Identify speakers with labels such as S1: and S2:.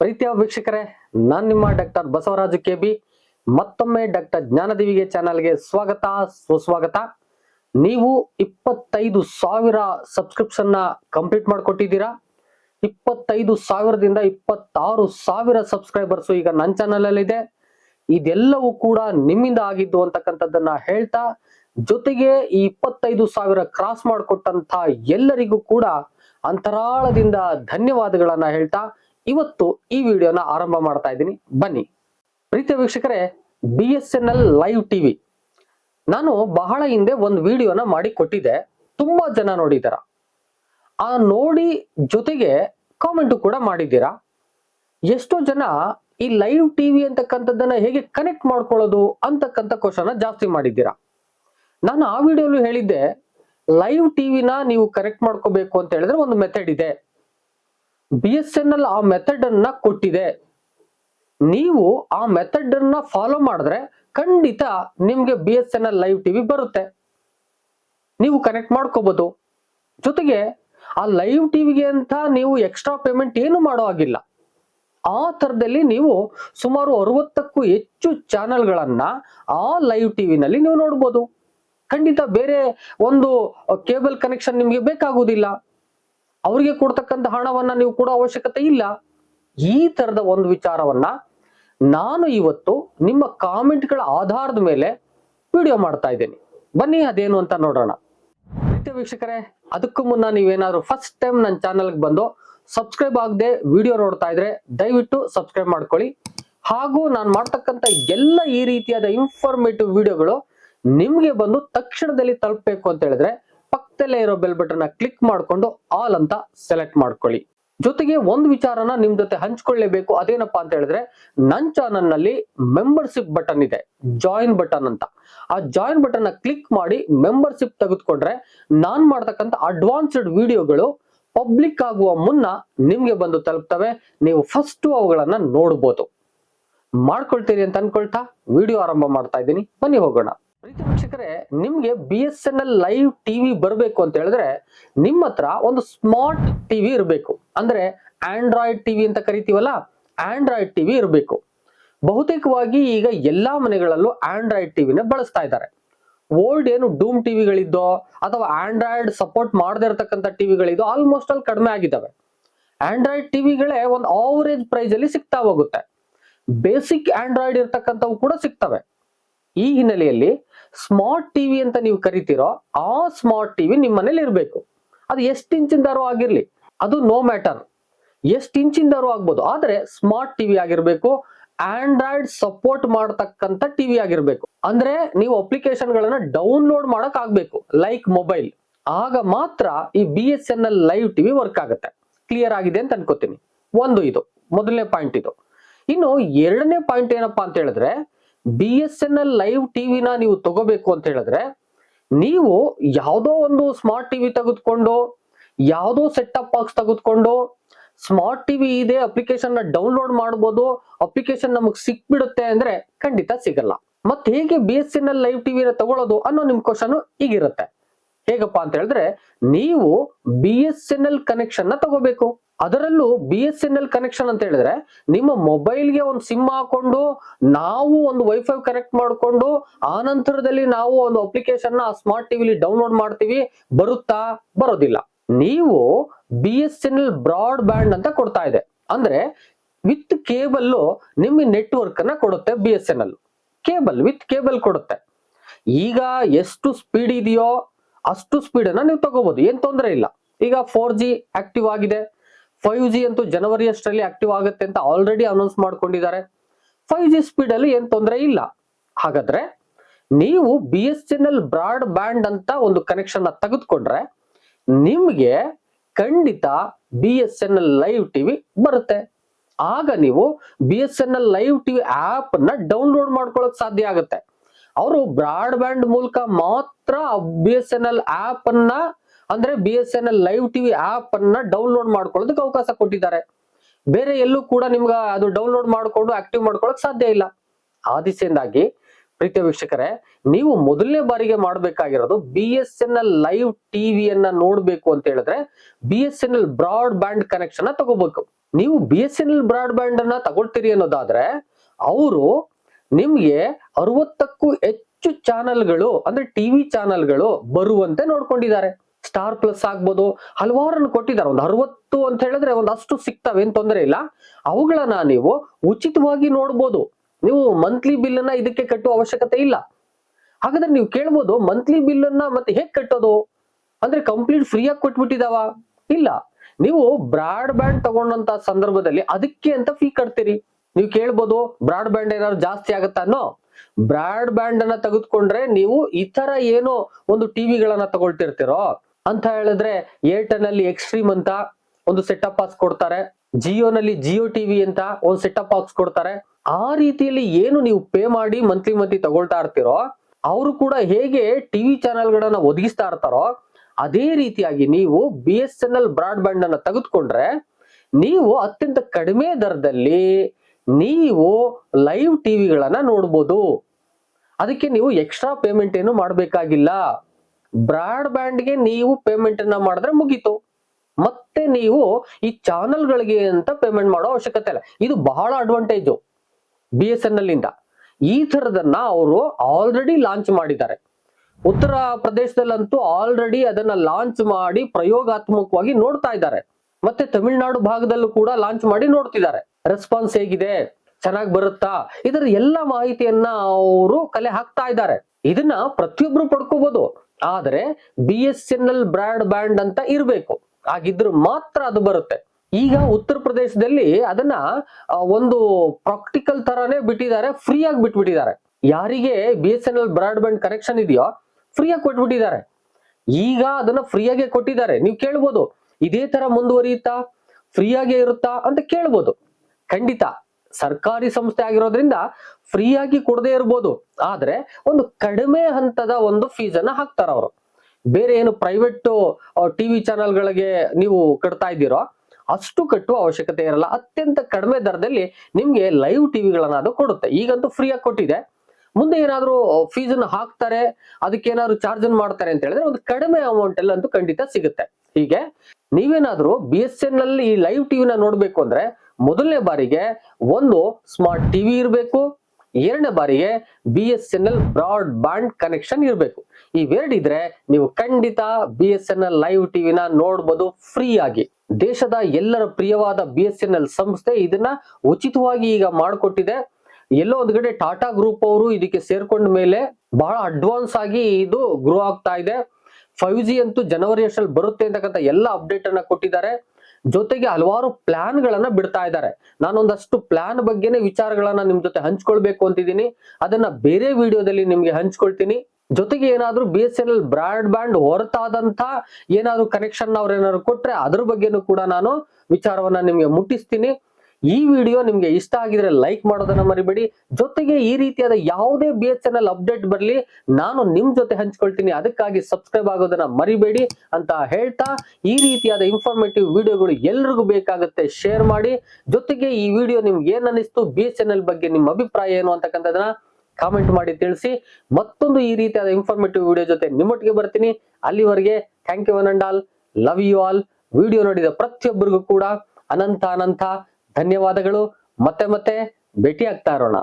S1: ಪ್ರೀತಿಯ ವೀಕ್ಷಕರೇ, ನಾನು ನಿಮ್ಮ ಡಾಕ್ಟರ್ ಬಸವರಾಜು ಕೆ ಬಿ. ಮತ್ತೊಮ್ಮೆ ಡಾಕ್ಟರ್ ಜ್ಞಾನದೇವಿಗೆ ಚಾನಲ್ಗೆ ಸ್ವಾಗತ, ಸುಸ್ವಾಗತ. ನೀವು ಇಪ್ಪತ್ತೈದು ಸಾವಿರ ಸಬ್ಸ್ಕ್ರಿಪ್ಷನ್ನ ಕಂಪ್ಲೀಟ್ ಮಾಡಿಕೊಟ್ಟಿದ್ದೀರಾ? ಇಪ್ಪತ್ತೈದು ಸಾವಿರದಿಂದ ಇಪ್ಪತ್ತಾರು ಸಾವಿರ ಸಬ್ಸ್ಕ್ರೈಬರ್ಸ್ ಈಗ ನನ್ನ ಚಾನಲ್ ಅಲ್ಲಿ ಇದೆ ಇದೆಲ್ಲವೂ ಕೂಡ ನಿಮ್ಮಿಂದ ಆಗಿದ್ದು ಅಂತಕ್ಕಂಥದ್ದನ್ನ ಹೇಳ್ತಾ, ಜೊತೆಗೆ ಈ ಇಪ್ಪತ್ತೈದು ಸಾವಿರ ಕ್ರಾಸ್ ಮಾಡಿಕೊಟ್ಟಂತ ಎಲ್ಲರಿಗೂ ಕೂಡ ಅಂತರಾಳದಿಂದ ಧನ್ಯವಾದಗಳನ್ನ ಹೇಳ್ತಾ ಇವತ್ತು ಈ ವಿಡಿಯೋನ ಆರಂಭ ಮಾಡ್ತಾ ಇದ್ದೀನಿ. ಬನ್ನಿ. ಪ್ರೀತಿಯ ವೀಕ್ಷಕರೇ B S N L live TV ನಾನು ಬಹಳ ಹಿಂದೆ ಒಂದು ವಿಡಿಯೋನ ಮಾಡಿ ಕೊಟ್ಟಿದ್ದೆ ತುಂಬಾ ಜನ ನೋಡಿದಾರ ಆ ನೋಡಿ ಜೊತೆಗೆ ಕಾಮೆಂಟ್ ಕೂಡ ಮಾಡಿದ್ದೀರಾ? ಎಷ್ಟೋ ಜನ ಈ ಲೈವ್ ಟಿವಿ ಅಂತಕ್ಕಂಥದ್ದನ್ನ ಹೇಗೆ ಕನೆಕ್ಟ್ ಮಾಡ್ಕೊಳ್ಳೋದು ಅಂತಕ್ಕಂಥ ಕ್ವಶನ್ ಜಾಸ್ತಿ ಮಾಡಿದ್ದೀರಾ? ನಾನು ಆ ವಿಡಿಯೋಲು ಹೇಳಿದ್ದೆ ಲೈವ್ ಟಿವಿನ ನೀವು ಕನೆಕ್ಟ್ ಮಾಡ್ಕೋಬೇಕು ಅಂತ ಹೇಳಿದ್ರೆ ಒಂದು ಮೆಥಡ್ ಇದೆ. ಬಿ ಎಸ್ ಎನ್ ಎಲ್ ಆ ಮೆಥಡ್ ಅನ್ನ ಕೊಟ್ಟಿದೆ. ನೀವು ಆ ಮೆಥಡ್ ಅನ್ನ ಫಾಲೋ ಮಾಡಿದ್ರೆ ಖಂಡಿತ ನಿಮ್ಗೆ B S N L live TV ಬರುತ್ತೆ. ನೀವು ಕನೆಕ್ಟ್ ಮಾಡ್ಕೋಬಹುದು ಜೊತೆಗೆ ಆ ಲೈವ್ ಟಿವಿಗೆ ಅಂತ ನೀವು ಎಕ್ಸ್ಟ್ರಾ ಪೇಮೆಂಟ್ ಏನು ಮಾಡೋ ಹಾಗಿಲ್ಲ. ಆ ತರದಲ್ಲಿ ನೀವು ಸುಮಾರು ಅರವತ್ತಕ್ಕೂ ಹೆಚ್ಚು ಚಾನೆಲ್ಗಳನ್ನ ಆ ಲೈವ್ ಟಿವಿನಲ್ಲಿ ನೀವು ನೋಡ್ಬೋದು. ಖಂಡಿತ ಬೇರೆ ಒಂದು ಕೇಬಲ್ ಕನೆಕ್ಷನ್ ನಿಮಗೆ ಬೇಕಾಗುವುದಿಲ್ಲ ಅವರಿಗೆ ಕೊಡ್ತಕ್ಕಂಥ ಹಣವನ್ನ ನೀವು ಕೂಡ ಅವಶ್ಯಕತೆ ಇಲ್ಲ. ಈ ತರದ ಒಂದು ವಿಚಾರವನ್ನ ನಾನು ಇವತ್ತು ನಿಮ್ಮ ಕಾಮೆಂಟ್ಗಳ ಆಧಾರದ ಮೇಲೆ ವಿಡಿಯೋ ಮಾಡ್ತಾ ಇದ್ದೀನಿ. ಬನ್ನಿ, ಅದೇನು ಅಂತ ನೋಡೋಣ. ನಿತ್ಯ ವೀಕ್ಷಕರೇ, ಅದಕ್ಕೂ ಮುನ್ನ ನೀವೇನಾದ್ರು ಫಸ್ಟ್ ಟೈಮ್ ನನ್ನ ಚಾನಲ್ಗೆ ಬಂದು ಸಬ್ಸ್ಕ್ರೈಬ್ ಆಗದೆ ವಿಡಿಯೋ ನೋಡ್ತಾ ಇದ್ರೆ ದಯವಿಟ್ಟು ಸಬ್ಸ್ಕ್ರೈಬ್ ಮಾಡ್ಕೊಳ್ಳಿ. ಹಾಗೂ ನಾನು ಮಾಡ್ತಕ್ಕಂಥ ಎಲ್ಲ ಈ ರೀತಿಯಾದ ಇನ್ಫಾರ್ಮೇಟಿವ್ ವಿಡಿಯೋಗಳು ನಿಮ್ಗೆ ಬಂದು ತಕ್ಷಣದಲ್ಲಿ ತಲುಪಬೇಕು ಅಂತ ಹೇಳಿದ್ರೆ ಪಕ್ಕದಲ್ಲೇ ಇರೋ ಬೆಲ್ ಬಟನ್ ಕ್ಲಿಕ್ ಮಾಡ್ಕೊಂಡು ಆಲ್ ಅಂತ ಸೆಲೆಕ್ಟ್ ಮಾಡ್ಕೊಳ್ಳಿ. ಜೊತೆಗೆ ಒಂದು ವಿಚಾರನ ನಿಮ್ ಜೊತೆ ಹಂಚ್ಕೊಳ್ಳೇಬೇಕು. ಅದೇನಪ್ಪಾ ಅಂತ ಹೇಳಿದ್ರೆ, ನನ್ ಚಾನಲ್ನಲ್ಲಿ ಮೆಂಬರ್ಶಿಪ್ ಬಟನ್ ಇದೆ. ಜಾಯಿನ್ ಬಟನ್ ಅಂತ. ಆ ಜಾಯಿನ್ ಬಟನ್ ಕ್ಲಿಕ್ ಮಾಡಿ ಮೆಂಬರ್ಶಿಪ್ ತೆಗೆದುಕೊಂಡ್ರೆ ನಾನ್ ಮಾಡ್ತಕ್ಕಂಥ ಅಡ್ವಾನ್ಸ್ಡ್ ವಿಡಿಯೋಗಳು ಪಬ್ಲಿಕ್ ಆಗುವ ಮುನ್ನ ನಿಮ್ಗೆ ಬಂದು ತಲುಪ್ತವೆ. ನೀವು ಫಸ್ಟ್ ಅವುಗಳನ್ನ ನೋಡ್ಬೋದು. ಮಾಡ್ಕೊಳ್ತೀರಿ ಅಂತ ಅನ್ಕೊಳ್ತಾ? ವಿಡಿಯೋ ಆರಂಭ ಮಾಡ್ತಾ ಇದ್ದೀನಿ. ಬನ್ನಿ ಹೋಗೋಣ. ಪ್ರೀತಿ ವೀಕ್ಷಕರೇ, ನಿಮ್ಗೆ B S N L live TV ಬರಬೇಕು ಅಂತ ಹೇಳಿದ್ರೆ ನಿಮ್ಮ ಹತ್ರ ಒಂದು ಸ್ಮಾರ್ಟ್ ಟಿವಿ ಇರಬೇಕು. ಅಂದ್ರೆ ಆಂಡ್ರಾಯ್ಡ್ ಟಿವಿ ಅಂತ ಕರಿತೀವಲ್ಲ ಆಂಡ್ರಾಯ್ಡ್ ಟಿವಿ ಇರಬೇಕು. ಬಹುತೇಕವಾಗಿ ಈಗ ಎಲ್ಲಾ ಮನೆಗಳಲ್ಲೂ ಆಂಡ್ರಾಯ್ಡ್ ಟಿವಿನ ಬಳಸ್ತಾ ಇದ್ದಾರೆ. ಓಲ್ಡ್ ಏನು ಡೂಮ್ ಟಿವಿಗಳಿದ್ದೋ ಅಥವಾ ಆಂಡ್ರಾಯ್ಡ್ ಸಪೋರ್ಟ್ ಮಾಡದೇ ಇರತಕ್ಕಂಥ ಟಿವಿಗಳಿದ್ದೋ ಆಲ್ಮೋಸ್ಟ್ ಅಲ್ಲಿ ಕಡಿಮೆ ಆಗಿದ್ದಾವೆ. ಆಂಡ್ರಾಯ್ಡ್ ಟಿವಿಗಳೇ ಒಂದು ಆವರೇಜ್ ಪ್ರೈಸ್ ಅಲ್ಲಿ ಸಿಗ್ತಾ ಹೋಗುತ್ತೆ. ಬೇಸಿಕ್ ಆಂಡ್ರಾಯ್ಡ್ ಇರ್ತಕ್ಕಂಥವು ಕೂಡ ಸಿಗ್ತವೆ. ಈ ಹಿನ್ನೆಲೆಯಲ್ಲಿ ಸ್ಮಾರ್ಟ್ ಟಿವಿ ಅಂತ ನೀವು ಕರಿತೀರೋ, ಆ ಸ್ಮಾರ್ಟ್ ಟಿವಿ ನಿಮ್ಮ ಮನೇಲಿ ಇರಬೇಕು. ಅದು ಎಷ್ಟು ಇಂಚಿಂದಾರು ಆಗಿರ್ಲಿ, ಅದು ನೋ ಮ್ಯಾಟರ್ ಎಷ್ಟು ಇಂಚಿಂದಾರು ಆಗ್ಬೋದು, ಆದ್ರೆ ಸ್ಮಾರ್ಟ್ ಟಿವಿ ಆಗಿರ್ಬೇಕು ಆಂಡ್ರಾಯ್ಡ್ ಸಪೋರ್ಟ್ ಮಾಡತಕ್ಕಂತ ಟಿವಿ ಆಗಿರ್ಬೇಕು. ಅಂದ್ರೆ ನೀವು ಅಪ್ಲಿಕೇಶನ್ ಗಳನ್ನ ಡೌನ್ಲೋಡ್ ಮಾಡಕ್ ಆಗ್ಬೇಕು ಲೈಕ್ ಮೊಬೈಲ್ ಆಗ ಮಾತ್ರ ಈ B S N L live TV work ಆಗುತ್ತೆ. ಕ್ಲಿಯರ್ ಆಗಿದೆ ಅಂತ ಅನ್ಕೋತೀನಿ. ಒಂದು ಇದು, ಮೊದಲನೇ ಪಾಯಿಂಟ್ ಇದು. ಇನ್ನು ಎರಡನೇ ಪಾಯಿಂಟ್ ಏನಪ್ಪಾ ಅಂತ ಹೇಳಿದ್ರೆ B S N L live ಟಿವಿನ ನೀವು ತಗೋಬೇಕು ಅಂತ ಹೇಳಿದ್ರೆ, ನೀವು ಯಾವುದೋ ಒಂದು ಸ್ಮಾರ್ಟ್ ಟಿವಿ ತೆಗೆದುಕೊಂಡು, ಯಾವುದೋ ಸೆಟ್ ಅಪ್ ಬಾಕ್ಸ್ ತೆಗೆದುಕೊಂಡು ಸ್ಮಾರ್ಟ್ ಟಿವಿ ಇದೆ ಅಪ್ಲಿಕೇಶನ್ನ ಡೌನ್ಲೋಡ್ ಮಾಡಬಹುದು ಅಪ್ಲಿಕೇಶನ್ ನಮಗೆ ಸಿಕ್ಬಿಡುತ್ತೆ ಅಂದ್ರೆ ಖಂಡಿತ ಸಿಗಲ್ಲ. ಮತ್ತೆ ಹೇಗೆ B S N L live ಟಿವಿನ ತಗೊಳ್ಳೋದು ಅನ್ನೋ ನಿಮ್ ಕ್ವಶನ್ ಈಗಿರುತ್ತೆ. ಹೇಗಪ್ಪ ಅಂತ ಹೇಳಿದ್ರೆ, ನೀವು ಬಿ ಎಸ್ ಎನ್ ಎಲ್ ಕನೆಕ್ಷನ್ನ ತಗೋಬೇಕು. ಅದರಲ್ಲೂ B S N L connection ಅಂತ ಹೇಳಿದ್ರೆ ನಿಮ್ಮ ಮೊಬೈಲ್ಗೆ ಒಂದು ಸಿಮ್ ಹಾಕೊಂಡು ನಾವು ಒಂದು ವೈಫೈ ಕನೆಕ್ಟ್ ಮಾಡಿಕೊಂಡು ಆ ನಂತರದಲ್ಲಿ ನಾವು ಒಂದು ಅಪ್ಲಿಕೇಶನ್ನ ಸ್ಮಾರ್ಟ್ ಟಿವಿಲಿ ಡೌನ್ಲೋಡ್ ಮಾಡ್ತೀವಿ, ಬರುತ್ತಾ, ಬರೋದಿಲ್ಲ. ನೀವು B S N L broadband ಅಂತ ಕೊಡ್ತಾ ಇದೆ. ಅಂದ್ರೆ ವಿತ್ ಕೇಬಲ್ ನಿಮ್ಮ ನೆಟ್ವರ್ಕ್ ಅನ್ನ ಕೊಡುತ್ತೆ B S N L cable with cable ಕೊಡುತ್ತೆ. ಈಗ ಎಷ್ಟು ಸ್ಪೀಡ್ ಇದೆಯೋ ಅಷ್ಟು ಸ್ಪೀಡ್ ಅನ್ನ ನೀವು ತಗೋಬಹುದು ಏನ್ ತೊಂದರೆ ಇಲ್ಲ. ಈಗ ಫೋರ್ ಜಿ ಆಕ್ಟಿವ್ ಆಗಿದೆ. ಫೈವ್ ಜಿ ಅಂತೂ ಜನವರಿ ಅಷ್ಟರಲ್ಲಿ ಆಕ್ಟಿವ್ ಆಗುತ್ತೆ ಅಂತ ಆಲ್ರೆಡಿ ಅನೌನ್ಸ್ ಮಾಡ್ಕೊಂಡಿದ್ದಾರೆ. ಫೈವ್ ಜಿ ಸ್ಪೀಡ್ ಅಲ್ಲಿ ಏನ್ ತೊಂದರೆ ಇಲ್ಲ. ಹಾಗಾದ್ರೆ ನೀವು B S N L broadband ಅಂತ ಒಂದು ಕನೆಕ್ಷನ್ನ ತೆಗೆದುಕೊಂಡ್ರೆ ನಿಮ್ಗೆ ಖಂಡಿತ B S N L live TV ಬರುತ್ತೆ. ಆಗ ನೀವು B S N L live TV ಆಪ್ನ download ಮಾಡ್ಕೊಳ್ಳೋಕೆ ಸಾಧ್ಯ ಆಗುತ್ತೆ. ಅವರು ಬ್ರಾಡ್ ಬ್ಯಾಂಡ್ ಮೂಲಕ ಮಾತ್ರ B S N L app ಅನ್ನ ಅಂದ್ರೆ B S N L live TV app ಅನ್ನ ಡೌನ್ಲೋಡ್ ಮಾಡ್ಕೊಳ್ಳೋದಕ್ಕೆ ಅವಕಾಶ ಕೊಟ್ಟಿದ್ದಾರೆ. ಬೇರೆ ಎಲ್ಲೂ ಕೂಡ ನಿಮ್ಗ ಅದು ಡೌನ್ಲೋಡ್ ಮಾಡ್ಕೊಂಡು ಆಕ್ಟಿವ್ ಮಾಡ್ಕೊಳಕ್ ಸಾಧ್ಯ ಇಲ್ಲ. ಆ ದಿಸೆಯಿಂದಾಗಿ ಪ್ರೀತಿಯ ವೀಕ್ಷಕರೇ, ನೀವು ಮೊದಲನೇ ಬಾರಿಗೆ ಮಾಡಬೇಕಾಗಿರೋದು B S N L live ಟಿವಿಯನ್ನ ನೋಡ್ಬೇಕು ಅಂತ ಹೇಳಿದ್ರೆ B S N L broadband connection ತಗೋಬೇಕು. ನೀವು B S N L broadband ಅನ್ನ ತಗೊಳ್ತೀರಿ ಅನ್ನೋದಾದ್ರೆ ಅವರು ನಿಮ್ಗೆ ಅರವತ್ತಕ್ಕೂ ಹೆಚ್ಚು ಚಾನೆಲ್ಗಳು ಅಂದ್ರೆ ಟಿವಿ ಚಾನೆಲ್ಗಳು ಬರುವಂತೆ ನೋಡ್ಕೊಂಡಿದ್ದಾರೆ. ಸ್ಟಾರ್ ಪ್ಲಸ್ ಆಗ್ಬೋದು. ಹಲವಾರನ್ನು ಕೊಟ್ಟಿದ್ದಾರೆ. ಒಂದು ಅರವತ್ತು ಅಂತ ಹೇಳಿದ್ರೆ ಒಂದು ಅಷ್ಟು ಸಿಗ್ತವೆ, ಏನ್ ತೊಂದರೆ ಇಲ್ಲ. ಅವುಗಳನ್ನ ನೀವು ಉಚಿತವಾಗಿ ನೋಡ್ಬೋದು. ನೀವು ಮಂತ್ಲಿ ಬಿಲ್ ಇದಕ್ಕೆ ಕಟ್ಟುವ ಅವಶ್ಯಕತೆ ಇಲ್ಲ. ಹಾಗಾದ್ರೆ ನೀವು ಕೇಳ್ಬೋದು ಮಂತ್ಲಿ ಬಿಲ್ ಮತ್ತೆ ಹೇಗ್ ಕಟ್ಟೋದು? ಅಂದ್ರೆ ಕಂಪ್ಲೀಟ್ ಫ್ರೀ ಆಗಿ ಕೊಟ್ಬಿಟ್ಟಿದಾವ? ಇಲ್ಲ. ನೀವು ಬ್ರಾಡ್ ಬ್ಯಾಂಡ್ ತಗೊಂಡಂತ ಸಂದರ್ಭದಲ್ಲಿ ಅದಕ್ಕೆ ಅಂತ ಫೀ ಕಟ್ತೀರಿ. ನೀವು ಕೇಳ್ಬೋದು ಬ್ರಾಡ್ ಬ್ಯಾಂಡ್ ಏನಾದ್ರು ಜಾಸ್ತಿ ಆಗುತ್ತಾನೋ ಬ್ರಾಡ್ ಬ್ಯಾಂಡ್ ಅನ್ನ ತೆಗೆದುಕೊಂಡ್ರೆ ನೀವು ಇತರ ಏನೋ ಒಂದು ಟಿವಿಗಳನ್ನ ತಗೊಳ್ತಿರ್ತೀರೋ? ಅಂತ ಹೇಳಿದ್ರೆ ಏರ್ಟೆಲ್ ಅಲ್ಲಿ ಎಕ್ಸ್ಟ್ರೀಮ್ ಅಂತ ಒಂದು ಸೆಟ್ ಅಪ್ ಬಾಕ್ಸ್ ಕೊಡ್ತಾರೆ ಜಿಯೋನಲ್ಲಿ ಜಿಯೋ ಟಿವಿ ಅಂತ ಒಂದು ಸೆಟ್ ಅಪ್ ಬಾಕ್ಸ್ ಕೊಡ್ತಾರೆ. ಆ ರೀತಿಯಲ್ಲಿ ಏನು ನೀವು ಪೇ ಮಾಡಿ ಮಂತ್ಲಿ ಮಂತ್ಲಿ ತಗೊಳ್ತಾ ಇರ್ತೀರೋ, ಅವರು ಕೂಡ ಹೇಗೆ ಟಿವಿ ಚಾನೆಲ್ಗಳನ್ನ ಒದಗಿಸ್ತಾ ಇರ್ತಾರೋ, ಅದೇ ರೀತಿಯಾಗಿ ನೀವು B S N L broadband ಅನ್ನ ತೆಗೆದುಕೊಂಡ್ರೆ, ನೀವು ಅತ್ಯಂತ ಕಡಿಮೆ ದರದಲ್ಲಿ ನೀವು ಲೈವ್ ಟಿವಿಗಳನ್ನ ನೋಡ್ಬೋದು. ಅದಕ್ಕೆ ನೀವು ಎಕ್ಸ್ಟ್ರಾ ಪೇಮೆಂಟ್ ಏನು ಮಾಡಬೇಕಾಗಿಲ್ಲ. ಬ್ರಾಡ್ ಬ್ಯಾಂಡ್ಗೆ ನೀವು ಪೇಮೆಂಟ್ ಅನ್ನ ಮಾಡಿದ್ರೆ ಮುಗೀತು. ಮತ್ತೆ ನೀವು ಈ ಚಾನೆಲ್ಗಳಿಗೆ ಅಂತ ಪೇಮೆಂಟ್ ಮಾಡೋ ಅವಶ್ಯಕತೆ ಇಲ್ಲ. ಇದು ಬಹಳ advantage B S N L ಇಂದ. ಈ ತರದನ್ನ ಅವರು ಆಲ್ರೆಡಿ ಲಾಂಚ್ ಮಾಡಿದ್ದಾರೆ. ಉತ್ತರ ಪ್ರದೇಶದಲ್ಲಂತೂ ಆಲ್ರೆಡಿ ಅದನ್ನ ಲಾಂಚ್ ಮಾಡಿ ಪ್ರಯೋಗಾತ್ಮಕವಾಗಿ ನೋಡ್ತಾ ಇದ್ದಾರೆ. ಮತ್ತೆ ತಮಿಳುನಾಡು ಭಾಗದಲ್ಲೂ ಕೂಡ ಲಾಂಚ್ ಮಾಡಿ ನೋಡ್ತಿದ್ದಾರೆ. ರೆಸ್ಪಾನ್ಸ್ ಹೇಗಿದೆ? ಚೆನ್ನಾಗಿ ಬರುತ್ತಾ? ಇದರ ಎಲ್ಲ ಮಾಹಿತಿಯನ್ನ ಅವರು ಕಲೆ ಹಾಕ್ತಾ ಇದ್ದಾರೆ. ಇದನ್ನ ಪ್ರತಿಯೊಬ್ರು ಪಡ್ಕೋಬಹುದು ಆದ್ರೆ B S N L broadband ಅಂತ ಇರಬೇಕು. ಹಾಗಿದ್ರೆ ಮಾತ್ರ ಅದು ಬರುತ್ತೆ. ಈಗ ಉತ್ತರ ಪ್ರದೇಶದಲ್ಲಿ ಅದನ್ನ ಒಂದು ಪ್ರಾಕ್ಟಿಕಲ್ ತರಾನೇ ಬಿಟ್ಟಿದ್ದಾರೆ ಫ್ರೀ ಆಗಿ ಬಿಟ್ಬಿಟ್ಟಿದ್ದಾರೆ. ಯಾರಿಗೆ B S N L broadband connection ಇದೆಯೋ ಫ್ರೀ ಆಗಿ ಕೊಟ್ಬಿಟ್ಟಿದ್ದಾರೆ. ಈಗ ಅದನ್ನ ಫ್ರೀಯಾಗೆ ಕೊಟ್ಟಿದ್ದಾರೆ. ನೀವು ಕೇಳ್ಬೋದು, ಇದೇ ತರ ಮುಂದುವರಿಯುತ್ತಾ ಫ್ರೀ ಆಗೇ ಇರುತ್ತಾ ಅಂತ ಕೇಳ್ಬೋದು. ಖಂಡಿತ. ಸರ್ಕಾರಿ ಸಂಸ್ಥೆ ಆಗಿರೋದ್ರಿಂದ ಫ್ರೀ ಆಗಿ ಕೊಡದೇ ಇರ್ಬೋದು. ಆದ್ರೆ ಒಂದು ಕಡಿಮೆ ಹಂತದ ಒಂದು ಫೀಸ್ ಅನ್ನ ಹಾಕ್ತಾರ ಅವರು. ಬೇರೆ ಏನು ಪ್ರೈವೇಟ್ ಟಿವಿ ಚಾನೆಲ್ಗಳಿಗೆ ನೀವು ಕಟ್ತಾ ಇದ್ದೀರೋ, ಅಷ್ಟು ಕಟ್ಟುವ ಅವಶ್ಯಕತೆ ಇರಲ್ಲ. ಅತ್ಯಂತ ಕಡಿಮೆ ದರದಲ್ಲಿ ನಿಮ್ಗೆ ಲೈವ್ ಟಿವಿಗಳನ್ನ ಅದು ಕೊಡುತ್ತೆ. ಈಗಂತೂ ಫ್ರೀ ಆಗಿ ಕೊಟ್ಟಿದೆ. ಮುಂದೆ ಏನಾದ್ರು ಫೀಸ್ ಅನ್ನು ಹಾಕ್ತಾರೆ, ಅದಕ್ಕೆ ಏನಾದ್ರು ಚಾರ್ಜ್ ಮಾಡ್ತಾರೆ ಅಂತ ಹೇಳಿದ್ರೆ ಒಂದು ಕಡಿಮೆ ಅಮೌಂಟ್ ಅಂತೂ ಖಂಡಿತ ಸಿಗುತ್ತೆ. ಹೀಗೆ ನೀವೇನಾದ್ರೂ ಬಿ ಎಸ್ ಎನ್ ಅಲ್ಲಿ ಈ ಲೈವ್ ಟಿವಿನ ನೋಡ್ಬೇಕು ಅಂದ್ರೆ ಮೊದಲನೇ ಬಾರಿಗೆ ಒಂದು ಸ್ಮಾರ್ಟ್ ಟಿವಿ ಇರಬೇಕು, ಎರಡನೇ ಬಾರಿಗೆ B S N L broadband connection ಇರಬೇಕು ಇವೆರಡಿದ್ರೆ ನೀವು ಖಂಡಿತ B S N L live ಟಿವಿನ ನೋಡ್ಬೋದು ಫ್ರೀ ಆಗಿ. ದೇಶದ ಎಲ್ಲರ ಪ್ರಿಯವಾದ ಬಿ ಎಸ್ ಎನ್ ಎಲ್ ಸಂಸ್ಥೆ ಇದನ್ನ ಉಚಿತವಾಗಿ ಈಗ ಮಾಡಿಕೊಟ್ಟಿದೆ. ಎಲ್ಲೋ ಒಂದ್ ಕಡೆ ಟಾಟಾ ಗ್ರೂಪ್ ಅವರು ಇದಕ್ಕೆ ಸೇರ್ಕೊಂಡ ಮೇಲೆ ಬಹಳ ಅಡ್ವಾನ್ಸ್ ಆಗಿ ಇದು ಗ್ರೋ ಆಗ್ತಾ ಇದೆ. ಫೈವ್ ಜಿ ಅಂತೂ ಜನವರಿ ಅಷ್ಟರಲ್ಲಿ ಬರುತ್ತೆ ಅಂತಕ್ಕಂಥ ಎಲ್ಲ ಅಪ್ಡೇಟ್ ಅನ್ನ ಕೊಟ್ಟಿದ್ದಾರೆ. ಜೊತೆಗೆ ಹಲವಾರು ಪ್ಲಾನ್ ಗಳನ್ನ ಬಿಡ್ತಾ ಇದ್ದಾರೆ. ನಾನೊಂದಷ್ಟು ಪ್ಲಾನ್ ಬಗ್ಗೆನೇ ವಿಚಾರಗಳನ್ನ ನಿಮ್ ಜೊತೆ ಹಂಚ್ಕೊಳ್ಬೇಕು ಅಂತಿದ್ದೀನಿ. ಅದನ್ನ ಬೇರೆ ವಿಡಿಯೋದಲ್ಲಿ ನಿಮ್ಗೆ ಹಂಚ್ಕೊಳ್ತೀನಿ. ಜೊತೆಗೆ ಏನಾದ್ರೂ B S N L broadband ಹೊರತಾದಂತ ಏನಾದ್ರು ಕನೆಕ್ಷನ್ ಅವ್ರ ಏನಾದ್ರು ಕೊಟ್ರೆ ಅದ್ರ ಬಗ್ಗೆನೂ ಕೂಡ ನಾನು ವಿಚಾರವನ್ನ ನಿಮ್ಗೆ ಮುಟ್ಟಿಸ್ತೀನಿ. ಈ ವಿಡಿಯೋ ನಿಮ್ಗೆ ಇಷ್ಟ ಆಗಿದ್ರೆ ಲೈಕ್ ಮಾಡೋದನ್ನ ಮರಿಬೇಡಿ. ಜೊತೆಗೆ ಈ ರೀತಿಯಾದ ಯಾವುದೇ B S N L update ಬರಲಿ, ನಾನು ನಿಮ್ ಜೊತೆ ಹಂಚ್ಕೊಳ್ತೀನಿ. ಅದಕ್ಕಾಗಿ ಸಬ್ಸ್ಕ್ರೈಬ್ ಆಗೋದನ್ನ ಮರಿಬೇಡಿ ಅಂತ ಹೇಳ್ತಾ, ಈ ರೀತಿಯಾದ ಇನ್ಫಾರ್ಮೇಟಿವ್ ವಿಡಿಯೋಗಳು ಎಲ್ರಿಗೂ ಬೇಕಾಗುತ್ತೆ ಶೇರ್ ಮಾಡಿ. ಜೊತೆಗೆ ಈ ವಿಡಿಯೋ ನಿಮ್ಗೆ ಏನ್ ಅನಿಸ್ತು ಬಿ ಎಸ್ ಎನ್ ಎಲ್ ಬಗ್ಗೆ ನಿಮ್ಮ ಅಭಿಪ್ರಾಯ ಏನು ಅಂತಕ್ಕಂಥದನ್ನ ಕಾಮೆಂಟ್ ಮಾಡಿ ತಿಳಿಸಿ. ಮತ್ತೊಂದು ಈ ರೀತಿಯಾದ ಇನ್ಫಾರ್ಮೇಟಿವ್ ವಿಡಿಯೋ ಜೊತೆ ನಿಮ್ಮೊಟ್ಟಿಗೆ ಬರ್ತೀನಿ. ಅಲ್ಲಿವರೆಗೆ thank you all love you all video ನೋಡಿದ ಪ್ರತಿಯೊಬ್ಬರಿಗೂ ಕೂಡ ಅನಂತ ಅನಂತ. ಧನ್ಯವಾದಗಳು. ಮತ್ತೆ ಮತ್ತೆ ಭೇಟಿ ಆಗ್ತಾ ಇರೋಣ.